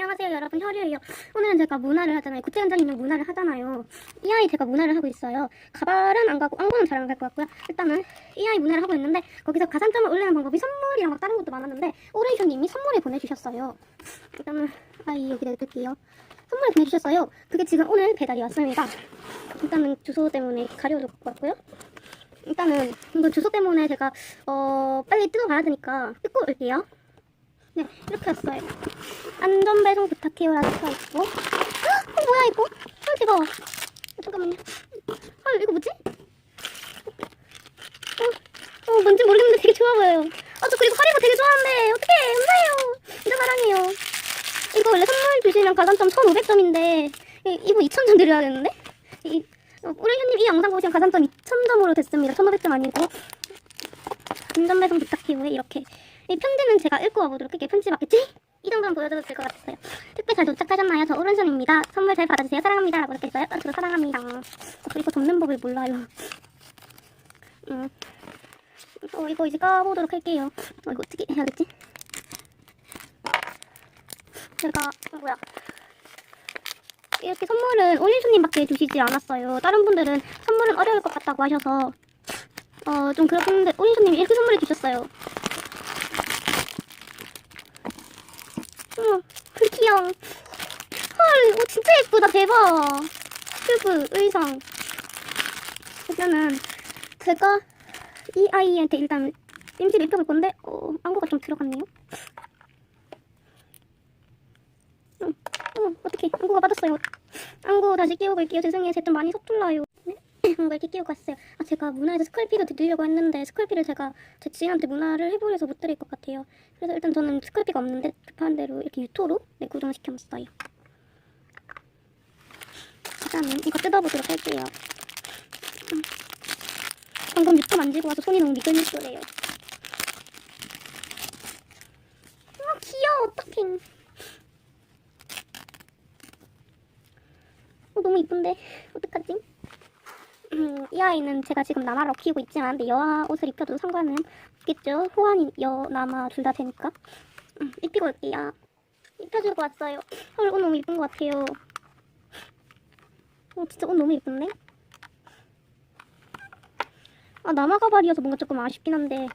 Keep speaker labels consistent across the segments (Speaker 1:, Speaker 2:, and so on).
Speaker 1: 안녕하세요 여러분. 혈이에요. 오늘은 제가 문화를 하잖아요. 구체 있는 문화를 하잖아요. 이 아이 제가 문화를 하고 있어요. 가발은 안 가고 안고는 잘 안 갈 것 같고요. 일단은 이 아이 문화를 하고 있는데 거기서 가산점을 올리는 방법이 선물이랑 막 다른 것도 많았는데 오레이션님이 선물을 보내주셨어요. 일단은 아이 여기다 넣을게요. 선물을 보내주셨어요. 그게 지금 오늘 배달이 왔습니다. 일단은 주소 때문에 가려도 갖고 왔고요. 일단은 이거 주소 때문에 제가 어 빨리 뜯어가야 되니까 뜯고 올게요 네 이렇게 왔어요. 안전 배송 부탁해요라는 가 있고. 헉, 어 뭐야 이거? 헐 대박 잠깐만요. 헐 이거 뭐지? 어, 어 뭔지 모르겠는데 되게 좋아 보여요. 아저 그리고 하리보 되게 좋아하는데 어떡해. 감사해요. 진짜 사랑해요. 이거 원래 선물 주시면 가산점 1500점인데 이거 2000점 드려야 되는데? 이, 어, 우리 현님 이 영상 보시면 가산점 2000점으로 됐습니다. 1500점 아니고. 안전 배송 부탁해요. 이렇게 이 편지는 제가 읽고 와보도록 할게요 편지 맞겠지? 이 정도는 될것 같았어요. 택배 잘 도착하셨나요? 저 오른손입니다. 선물 잘 받아주세요. 사랑합니다. 라고. 아, 저도 사랑합니다. 어, 그리고 접는 법을 몰라요. 음. 어, 이거 이제 까보도록 할게요. 어, 이거 어떻게 해야겠지? 제가, 어, 뭐야. 이렇게 선물은 올린수님밖에 주시지 않았어요. 다른 분들은 선물은 어려울 것 같다고 하셔서, 어, 좀 그렇는데, 올린수님이 이렇게 선물해 주셨어요. 어머, 그 귀여워. 헐, 이거 진짜 예쁘다. 대박. 큐브 의상. 일단은 제가 이 아이한테 일단 임시를 입혀볼 건데, 어, 안구가 좀 들어갔네요. 응, 어, 어떡해. 안구가 빠졌어요. 안구 다시 끼우고 올게요. 죄송해요. 제가 좀 많이 서툴러요. 네? 뭔가 이렇게 끼우고 왔어요. 아, 제가 문화에서 스컬피도 드리려고 했는데, 스컬피를 제가 제 지인한테 문화를 해보려서 못 드릴 것 같아요. 그래서 일단 저는 스컬피가 없는데 급한 대로 이렇게 유토로 네, 고정시켜놨어요. 일단은 이거 뜯어보도록 할게요. 음. 방금 유토 만지고 와서 손이 너무 미끌미끌해요. 아 귀여워 어떡해. 어, 너무 이쁜데 어떡하지? 음, 이 아이는 제가 지금 남아로 키우고 있지만 근데 여아 옷을 입혀도 상관은 없겠죠. 호환이 여 남아 둘 다 되니까. 음, 입히고 올게요. 입혀주고 왔어요. 헐, 옷 너무 이쁜 것 같아요. 어, 진짜 옷 너무 이쁜데? 아, 남아 가발이어서 뭔가 조금 아쉽긴 한데.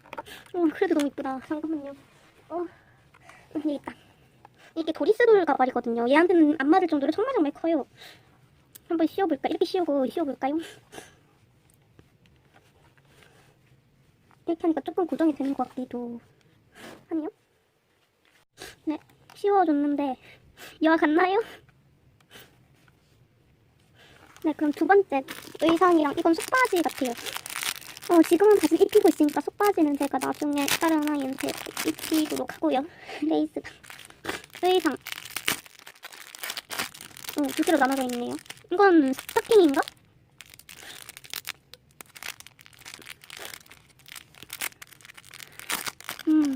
Speaker 1: 어, 그래도 너무 이쁘다. 잠깐만요. 어, 여기 있다. 이게 도리스돌 가발이거든요. 얘한테는 안 맞을 정도로 정말 정말 커요. 한번 씌워볼까? 이렇게 씌우고 씌워볼까요? 이렇게 하니까 조금 고정이 되는 것 같기도 하네요. 네, 씌워줬는데 여와 같나요? 네, 그럼 두 번째 의상이랑 이건 속바지 같아요. 어, 지금은 다시 입히고 있으니까 속바지는 제가 나중에 다른 아이한테 입히도록 하고요. 레이스 의상 어, 두 개로 나눠져 있네요. 이건 스타킹인가? 음,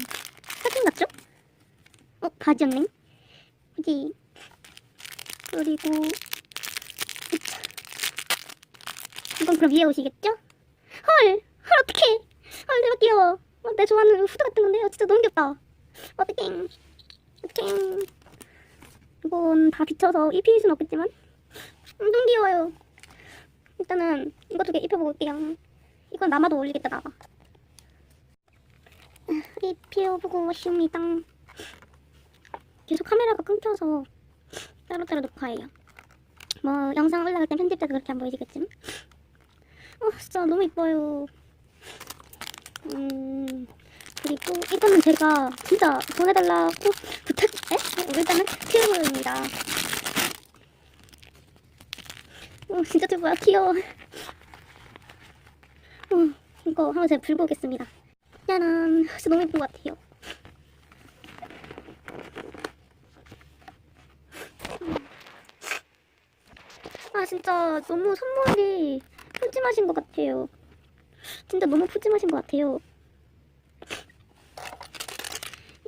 Speaker 1: 스타킹 같죠? 어, 바지였네. 여기. 그리고, 으차. 이건 그럼 위에 옷이겠죠? 헐! 헐, 어떡해! 헐, 대박 귀여워. 어, 내 좋아하는 후드 같은 건데요. 진짜 너무 귀엽다. 어떡해. 어떡해. 이건 다 비쳐서 입힐 순 없겠지만. 엄청 귀여워요. 일단은 이거 두 개 입혀볼게요. 이건 남아도 어울리겠다, 나가. 입혀보고 있습니다. 계속 카메라가 끊겨서 따로따로 녹화해요. 뭐 영상 올라갈 땐 편집돼서 그렇게 안 보이시겠지만 어 진짜 너무 이뻐요. 음 그리고 이거는 제가 진짜 보내달라고 부탁 에? 일단은 튜브입니다. 어 진짜 튜브야 귀여워. 어 이거 한번 제가 불고 오겠습니다. 짜란 진짜 너무 예쁜 것 같아요. 아 진짜 너무 선물이 푸짐하신 것 같아요. 진짜 너무 푸짐하신 것 같아요.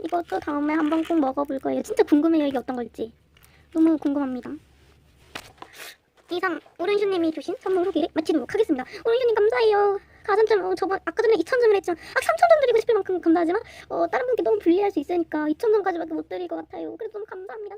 Speaker 1: 이것도 다음에 한번 꼭 먹어볼 거예요. 진짜 궁금해요 이게 어떤 걸지. 너무 궁금합니다. 이상 오른슈님이 주신 선물 후기를 마치도록 하겠습니다. 오른슈님 감사해요. 가산점 어, 저번 아까 전에 2,000점을 했지만 아 3,000점 드리고 싶을 만큼 감사하지만 어, 다른 분께 너무 불리할 수 있으니까 2,000점까지밖에 못 드릴 것 같아요. 그래서 너무 감사합니다.